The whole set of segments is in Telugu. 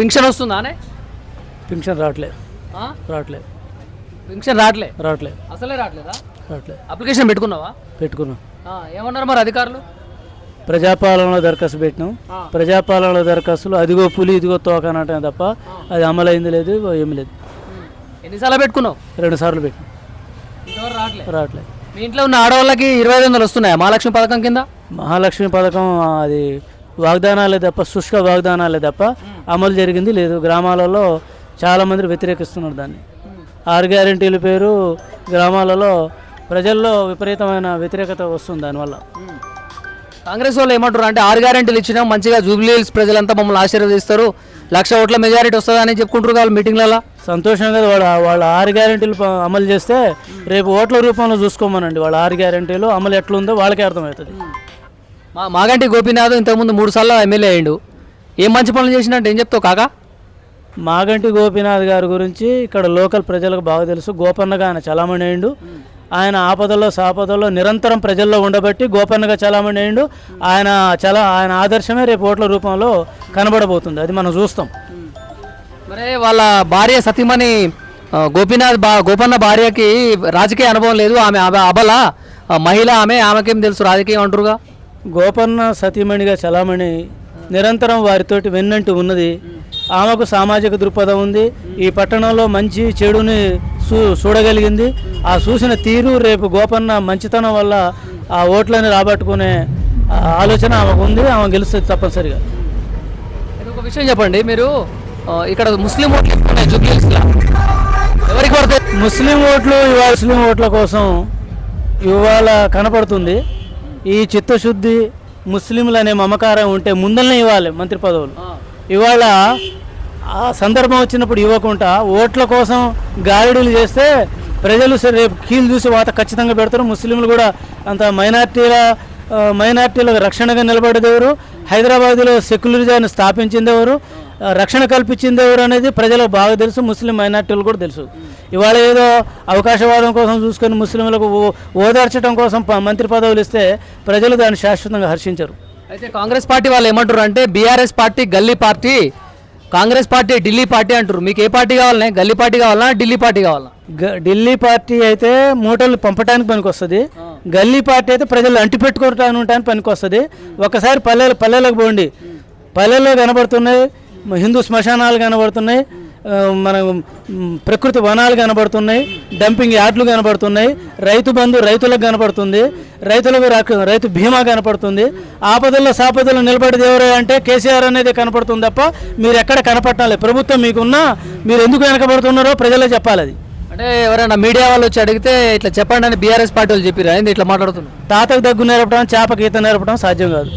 పింఛన్ వస్తుందానే పింఛన్ రావట్లేదు? రావట్లేదు. పింఛన్ రావట్లే రావట్లేదు. అసలే రావట్లేదా? రావట్లేదు. అప్లికేషన్ పెట్టుకున్నావా? పెట్టుకున్నాం. ఏమన్నారు మరి అధికారులు? ప్రజాపాలనలో దరఖాస్తు పెట్టినాం. ప్రజాపాలనలో దరఖాస్తులు అదిగో పులి ఇదిగో తోక అనటమే తప్ప అది అమలైంది లేదు ఏమి లేదు. ఎన్నిసార్లు పెట్టుకున్నావు? రెండు సార్లు పెట్టినాం. రావట్లేదు. మీ ఇంట్లో ఉన్న ఆడవాళ్ళకి ఇరవై ఐదు వందలు వస్తున్నాయా? మహాలక్ష్మి పథకం కింద? మహాలక్ష్మి పథకం అది వాగ్దానాలే తప్ప శుష్క వాగ్దానాలే తప్ప అమలు జరిగింది. లేదు గ్రామాలలో చాలామంది వ్యతిరేకిస్తున్నారు దాన్ని. ఆరు గ్యారెంటీల పేరు గ్రామాలలో ప్రజల్లో విపరీతమైన వ్యతిరేకత వస్తుంది దానివల్ల. కాంగ్రెస్ వాళ్ళు ఏమంటారు అంటే ఆరు గ్యారెంటీలు ఇచ్చినాం మంచిగా జూబ్లీ హిల్స్ ప్రజలంతా మమ్మల్ని ఆశీర్వదిస్తారు. లక్ష ఓట్ల మెజారిటీ వస్తుందని చెప్పుకుంటారు వాళ్ళు మీటింగ్లలో. సంతోషంగా వాళ్ళ వాళ్ళ ఆరు గ్యారెంటీలు అమలు చేస్తే రేపు ఓట్ల రూపంలో చూసుకోమనండి. వాళ్ళ ఆరు గ్యారెంటీలు అమలు ఎట్లుందో వాళ్ళకే అర్థమవుతుంది. మా మాగంటి గోపీనాథ్ ఇంతకుముందు మూడు సార్లు ఎమ్మెల్యే అయ్యిండు. ఏం మంచి పనులు చేసినట్టు ఏం చెప్తావు కాకా? మాగంటి గోపీనాథ్ గారి గురించి ఇక్కడ లోకల్ ప్రజలకు బాగా తెలుసు. గోపన్నగా ఆయన చలామణి అయిండు ఆయన ఆపదల్లో సాపదల్లో నిరంతరం ప్రజల్లో ఉండబట్టి గోపన్నగా చలామణి అయిండు ఆయన చలా ఆయన ఆదర్శమే రేపు ఓట్ల రూపంలో కనబడబోతుంది. అది మనం చూస్తాం. మరి వాళ్ళ భార్య సతీమణి గోపీనాథ్ బా గోపన్న భార్యకి రాజకీయ అనుభవం లేదు. ఆమె అబ- అబల మహిళ ఆమె ఆమెకేం తెలుసు రాజకీయం అంటారుగా? గోపన్న సతీమణిగా చలామణి నిరంతరం వారితోటి వెన్నంటి ఉన్నది. ఆమెకు సామాజిక దృక్పథం ఉంది. ఈ పట్టణంలో మంచి చెడుని చూ చూడగలిగింది. ఆ చూసిన తీరు రేపు గోపన్న మంచితనం వల్ల ఆ ఓట్లని రాబట్టుకునే ఆలోచన ఆమెకు ఉంది. ఆమె గెలుస్తుంది తప్పనిసరిగా. ఒక విషయం చెప్పండి. మీరు ఇక్కడ ముస్లిం ఓట్లు. ఎవరికి పడతాయి? ముస్లిం ఓట్లు ఇవాళ ముస్లిం ఓట్ల కోసం ఇవాళ కనపడుతుంది. ఈ చిత్తశుద్ధి ముస్లింలు అనే మమకారం ఉంటే ముందల్నే ఇవ్వాలి మంత్రి పదవులు. ఇవాళ ఆ సందర్భం వచ్చినప్పుడు ఇవ్వకుండా ఓట్ల కోసం గాలిడీలు చేస్తే ప్రజలు సరే రేపు కీలు చూసి వాత ఖచ్చితంగా పెడతారు. ముస్లింలు కూడా అంత మైనార్టీల మైనార్టీలకు రక్షణగా నిలబడేది ఎవరు హైదరాబాద్లో సెక్యులరిజాన్ని స్థాపించింది ఎవరు ఆ, రక్షణ కల్పించింది ఎవరు అనేది ప్రజలకు బాగా తెలుసు ముస్లిం మైనార్టీలు కూడా తెలుసు. ఇవాళ ఏదో అవకాశవాదం కోసం చూసుకొని ముస్లింలకు ఓదార్చడం కోసం మంత్రి పదవులు ఇస్తే ప్రజలు దాన్ని శాశ్వతంగా హర్షించరు. అయితే కాంగ్రెస్ పార్టీ వాళ్ళు ఏమంటారు అంటే బీఆర్ఎస్ పార్టీ గల్లీ party Congress party Delhi party అంటారు మీకు ఏ పార్టీ కావాలనే? గల్లీ పార్టీ కావాలా ఢిల్లీ పార్టీ కావాలా ఢిల్లీ పార్టీ అయితే మూటలు పంపడానికి పనికొస్తుంది. గల్లీ పార్టీ అయితే ప్రజలు అంటిపెట్టుకోవటానికి పనికొస్తుంది. ఒకసారి పల్లెలు పల్లెలకు పోండి. పల్లెల్లో కనబడుతున్నాయి హిందూ శ్మశానాలు కనబడుతున్నాయి మన ప్రకృతి వనాలు కనబడుతున్నాయి డంపింగ్ యార్డ్లు కనబడుతున్నాయి రైతు బంధు రైతులకు కనబడుతుంది రైతులకు రైతు బీమా కనపడుతుంది ఆపదల్లో సాపదల్లో నిలబడేది ఎవరు అంటే కేసీఆర్ అనేది కనపడుతుంది తప్ప మీరు ఎక్కడ కనపడటం లేదు. ప్రభుత్వం మీకున్నా మీరు ఎందుకు వెనకబడుతున్నారో ప్రజలే చెప్పాలి అది. అంటే ఎవరైనా మీడియా వాళ్ళు వచ్చి అడిగితే ఇట్లా చెప్పండి అని బీఆర్ఎస్ పార్టీ వాళ్ళు చెప్పారు ఇట్లా మాట్లాడుతున్నారు? తాతకు దగ్గు నేర్పడం చేపకి ఈత నేర్పడం సాధ్యం కాదు.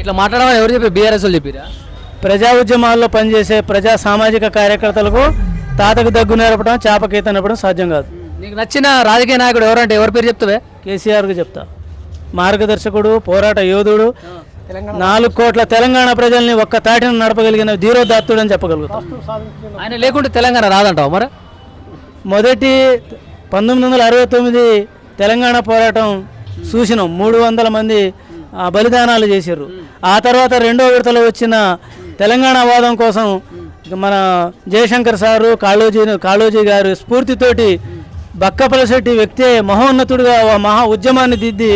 ఇట్లా మాట్లాడమని ఎవరు చెప్పారు బీఆర్ఎస్ వాళ్ళు చెప్పారా ప్రజా ఉద్యమాల్లో పనిచేసే ప్రజా సామాజిక కార్యకర్తలకు తాతకు దగ్గు నేర్పడం చేపకి ఈత నేర్పడం సాధ్యం కాదు. నీకు నచ్చిన రాజకీయ నాయకుడు ఎవరంటే ఎవరి పేరు చెప్తావే? కేసీఆర్కి చెప్తా. మార్గదర్శకుడు పోరాట యోధుడు నాలుగు కోట్ల తెలంగాణ ప్రజల్ని ఒక్క తాటిని నడపగలిగిన ధీరోదాత్తుడు అని చెప్పగలుగుతాం. ఆయన లేకుంటే తెలంగాణ రాదంటావు మరి? మొదటి పంతొమ్మిది వందల అరవై తొమ్మిది తెలంగాణ పోరాటం చూసినాం. మూడు వందల మంది బలిదానాలు చేశారు ఆ తర్వాత రెండో విడతలో వచ్చిన తెలంగాణ వాదం కోసం మన జయశంకర్ సారు కాళోజీ కాళోజీ గారు స్ఫూర్తితోటి బక్కపలశెట్టి వ్యక్తే మహోన్నతుడిగా ఓ మహా ఉద్యమాన్ని దిద్ది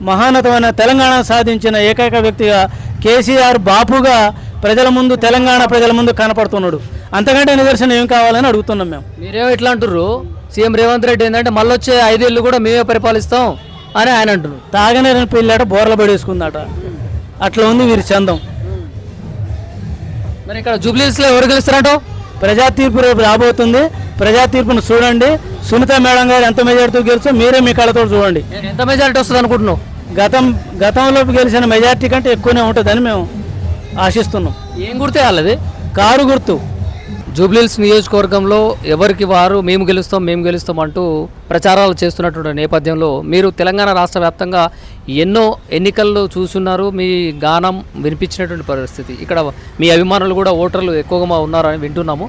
మహాన్నతమైన తెలంగాణ సాధించిన ఏకైక వ్యక్తిగా కేసీఆర్ బాపుగా ప్రజల ముందు తెలంగాణ ప్రజల ముందు కనపడుతున్నాడు. అంతకంటే నిదర్శనం ఏం కావాలని అడుగుతున్నాం మేము. మీరేమో ఇట్లా అంటుర్రు? సీఎం రేవంత్ రెడ్డి ఏంటంటే మళ్ళీ వచ్చే ఐదేళ్ళు కూడా మేమే పరిపాలిస్తాం అని ఆయన అంటున్నారు తాగనేరని పిల్లట బోర్ల పడేసుకుందట అట్లా ఉంది వీరి చందం. మరి ఇక్కడ జూబ్లీస్లో ఎవరు గెలుస్తారంటావు ప్రజా తీర్పు రేపు రాబోతుంది. ప్రజా తీర్పును చూడండి. సునీత మేడం గారు ఎంత మెజార్టీతో గెలిచో మీరే మీ కళ్ళతో చూడండి. ఎంత మెజారిటీ వస్తుంది అనుకుంటున్నావు? గతం గతంలో గెలిచిన మెజార్టీ కంటే ఎక్కువనే ఉంటుందని మేము ఆశిస్తున్నాం. ఏం గుర్తే వాళ్ళది? కారు గుర్తు. జూబ్లీహిల్స్ నియోజకవర్గంలో ఎవరికి వారు మేము గెలుస్తాం మేము గెలుస్తాం అంటూ ప్రచారాలు చేస్తున్నటువంటి నేపథ్యంలో మీరు తెలంగాణ రాష్ట్ర వ్యాప్తంగా ఎన్నో ఎన్నికల్లో చూస్తున్నారు. మీ గానం వినిపించినటువంటి పరిస్థితి. ఇక్కడ మీ అభిమానులు కూడా ఓటర్లు ఎక్కువగా ఉన్నారని వింటున్నాము.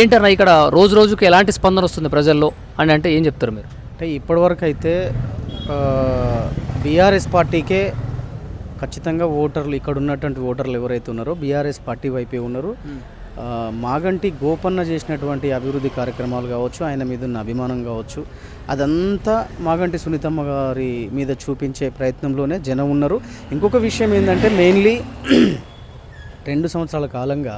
ఏంటన్నా ఇక్కడ రోజు రోజుకి ఎలాంటి స్పందన వస్తుంది ప్రజల్లో అని అంటే ఏం చెప్తారు మీరు? అంటే ఇప్పటివరకు అయితే బీఆర్ఎస్ పార్టీకే ఖచ్చితంగా ఓటర్లు ఇక్కడ ఉన్నటువంటి ఓటర్లు ఎవరైతే ఉన్నారో బీఆర్ఎస్ పార్టీ వైపే ఉన్నారు. మాగంటి గోపన్న చేసినటువంటి అభివృద్ధి కార్యక్రమాలు కావచ్చు ఆయన మీద ఉన్న అభిమానం కావచ్చు అదంతా మాగంటి సునీతమ్మ గారి మీద చూపించే ప్రయత్నంలోనే జనం ఉన్నారు. ఇంకొక విషయం ఏంటంటే మెయిన్లీ రెండు సంవత్సరాల కాలంగా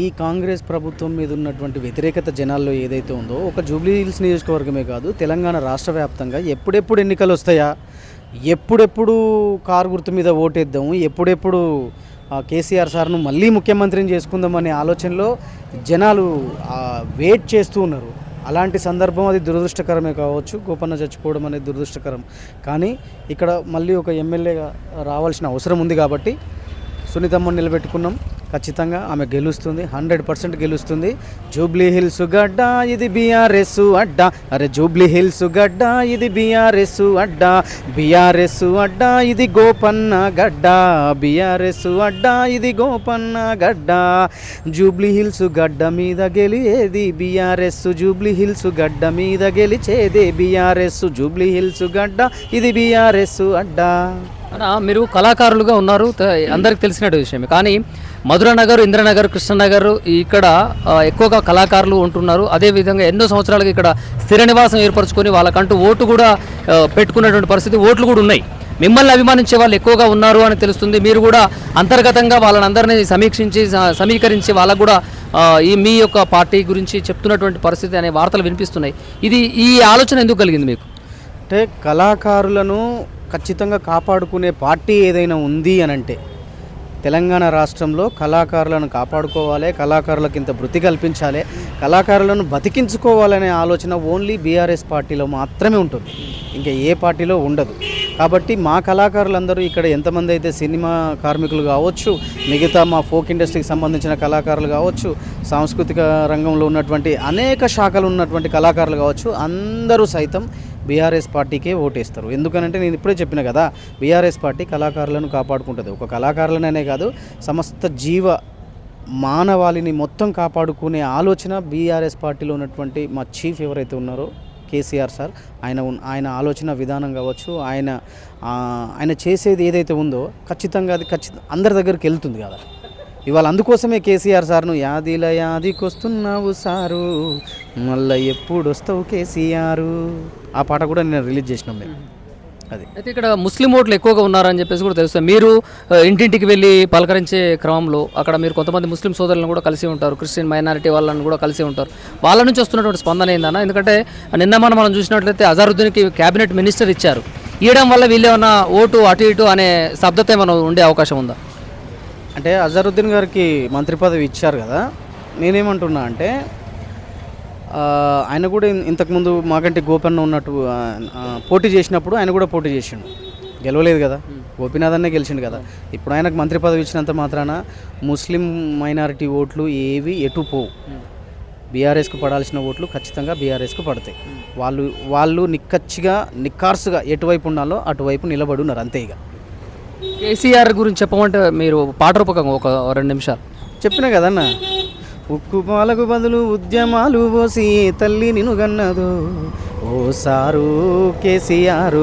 ఈ కాంగ్రెస్ ప్రభుత్వం మీద ఉన్నటువంటి వ్యతిరేకత జనాల్లో ఏదైతే ఉందో ఒక జూబ్లీ హిల్స్ నియోజకవర్గమే కాదు తెలంగాణ రాష్ట్ర వ్యాప్తంగా ఎప్పుడెప్పుడు ఎన్నికలు వస్తాయా? ఎప్పుడెప్పుడు కారు గుర్తు మీద ఓటేద్దాము? ఎప్పుడెప్పుడు ఆ, కేసీఆర్ సార్ను మళ్ళీ ముఖ్యమంత్రిని చేసుకుందాం అనే ఆలోచనలో జనాలు వెయిట్ చేస్తూ ఉన్నారు. అలాంటి సందర్భం అది దురదృష్టకరమే కావచ్చు. గోపన్న చచ్చిపోవడం అనేది దురదృష్టకరం. కానీ ఇక్కడ మళ్ళీ ఒక ఎమ్మెల్యేగా రావాల్సిన అవసరం ఉంది కాబట్టి సునీతమ్మని నిలబెట్టుకున్నాం. ఖచ్చితంగా ఆమె గెలుస్తుంది హండ్రెడ్ పర్సెంట్ గెలుస్తుంది. జూబ్లీ హిల్స్ గడ్డ ఇది బీఆర్ఎస్ అడ్డా. అరే జూబ్లీ హిల్స్ గడ్డ ఇది బీఆర్ఎస్ అడ్డా. బీఆర్ఎస్ అడ్డా ఇది గోపన్న గడ్డ. బీఆర్ఎస్ అడ్డా ఇది గోపన్న గడ్డ. జూబ్లీ హిల్స్ గడ్డ మీద గెలిచేది బీఆర్ఎస్. జూబ్లీ హిల్స్ గడ్డ మీద గెలిచేదే బీఆర్ఎస్. జూబ్లీ హిల్స్ గడ్డ ఇది బీఆర్ఎస్ అడ్డా. మీరు కళాకారులుగా ఉన్నారు అందరికి తెలిసినట్టు విషయమే. కానీ మధుర నగర్ ఇంద్రనగర్ కృష్ణనగర్ ఇక్కడ ఎక్కువగా కళాకారులు ఉంటున్నారు. అదేవిధంగా ఎన్నో సంవత్సరాలుగా ఇక్కడ స్థిర నివాసం ఏర్పరచుకొని వాళ్ళకంటూ ఓటు కూడా పెట్టుకున్నటువంటి పరిస్థితి ఓట్లు కూడా ఉన్నాయి. మిమ్మల్ని అభిమానించే వాళ్ళు ఎక్కువగా ఉన్నారు అని తెలుస్తుంది. మీరు కూడా అంతర్గతంగా వాళ్ళని అందరినీ సమీక్షించి సమీకరించి వాళ్ళకు కూడా ఈ మీ యొక్క పార్టీ గురించి చెప్తున్నటువంటి పరిస్థితి అనే వార్తలు వినిపిస్తున్నాయి. ఇది ఈ ఆలోచన ఎందుకు కలిగింది మీకు? అంటే కళాకారులను ఖచ్చితంగా కాపాడుకునే పార్టీ ఏదైనా ఉంది అని అంటే తెలంగాణ రాష్ట్రంలో కళాకారులను కాపాడుకోవాలి కళాకారులకు ఇంత వృత్తి కల్పించాలి కళాకారులను బతికించుకోవాలనే ఆలోచన ఓన్లీ బీఆర్ఎస్ పార్టీలో మాత్రమే ఉంటుంది. ఇంకా ఏ పార్టీలో ఉండదు. కాబట్టి మా కళాకారులందరూ ఇక్కడ ఎంతమంది అయితే సినిమా కార్మికులు కావచ్చు మిగతా మా ఫోక్ ఇండస్ట్రీకి సంబంధించిన కళాకారులు కావచ్చు సాంస్కృతిక రంగంలో ఉన్నటువంటి అనేక శాఖలు ఉన్నటువంటి కళాకారులు కావచ్చు అందరూ సైతం బీఆర్ఎస్ పార్టీకే ఓటేస్తారు. ఎందుకనంటే నేను ఇప్పుడే చెప్పిన కదా బీఆర్ఎస్ పార్టీ కళాకారులను కాపాడుకుంటుంది. ఒక కళాకారులనే కాదు సమస్త జీవ మానవాళిని మొత్తం కాపాడుకునే ఆలోచన బీఆర్ఎస్ పార్టీలో ఉన్నటువంటి మా చీఫ్ ఎవరైతే ఉన్నారో కేసీఆర్ సార్ ఆయన ఆయన ఆలోచన విధానం కావచ్చు ఆయన ఆయన చేసేది ఏదైతే ఉందో ఖచ్చితంగా అది ఖచ్చితంగా అందరి దగ్గరికి వెళ్తుంది కదా. ఇవాళ అందుకోసమే కేసీఆర్ సార్ను యాదిల యాదికొస్తున్నావు సారు. మళ్ళీ ఎప్పుడు వస్తావు కేసీఆర్? ఆ పాట కూడా నేను రిలీజ్ చేసినాం మేము. అది. అయితే ఇక్కడ ముస్లిం ఓట్లు ఎక్కువగా ఉన్నారని చెప్పేసి కూడా తెలుస్తుంది. మీరు ఇంటింటికి వెళ్ళి పలకరించే క్రమంలో అక్కడ మీరు కొంతమంది ముస్లిం సోదరులను కూడా కలిసి ఉంటారు. క్రిస్టియన్ మైనారిటీ వాళ్ళని కూడా కలిసి ఉంటారు. వాళ్ళ నుంచి వస్తున్నటువంటి స్పందన ఏందన్న? ఎందుకంటే నిన్న మనం మనం చూసినట్లయితే అజారుద్దీన్కి క్యాబినెట్ మినిస్టర్ ఇచ్చారు. ఇవ్వడం వల్ల వీళ్ళేమన్నా ఓటు అటు ఇటు అనే శబ్దత ఏమైనా ఉండే అవకాశం ఉందా? అంటే అజరుద్దీన్ గారికి మంత్రి పదవి ఇచ్చారు కదా. నేనేమంటున్నా అంటే ఆయన కూడా ఇంతకుముందు మాకంటే గోపన్న ఉన్నట్టు పోటీ చేసినప్పుడు ఆయన కూడా పోటీ చేసిండు. గెలవలేదు కదా. గోపీనాథ్ అన్నే గెలిచిండు కదా. ఇప్పుడు ఆయనకు మంత్రి పదవి ఇచ్చినంత మాత్రాన ముస్లిం మైనారిటీ ఓట్లు ఏవి ఎటు పోవు. బీఆర్ఎస్కు పడాల్సిన ఓట్లు ఖచ్చితంగా బీఆర్ఎస్కు పడతాయి. వాళ్ళు వాళ్ళు నిక్కచ్చిగా నిక్కార్సుగా ఎటువైపు ఉండాలో అటువైపు నిలబడి ఉన్నారు అంతే ఇక. కేసీఆర్ గురించి చెప్పమంటే మీరు పాట రూపకంగా ఒక రెండు నిమిషాలు. చెప్పిన కదన్న? ఉక్కు పాలకు బదులు ఉద్యమాలు పోసి తల్లి నిన్ను గన్నదు. ఓ సారు కేసీఆర్.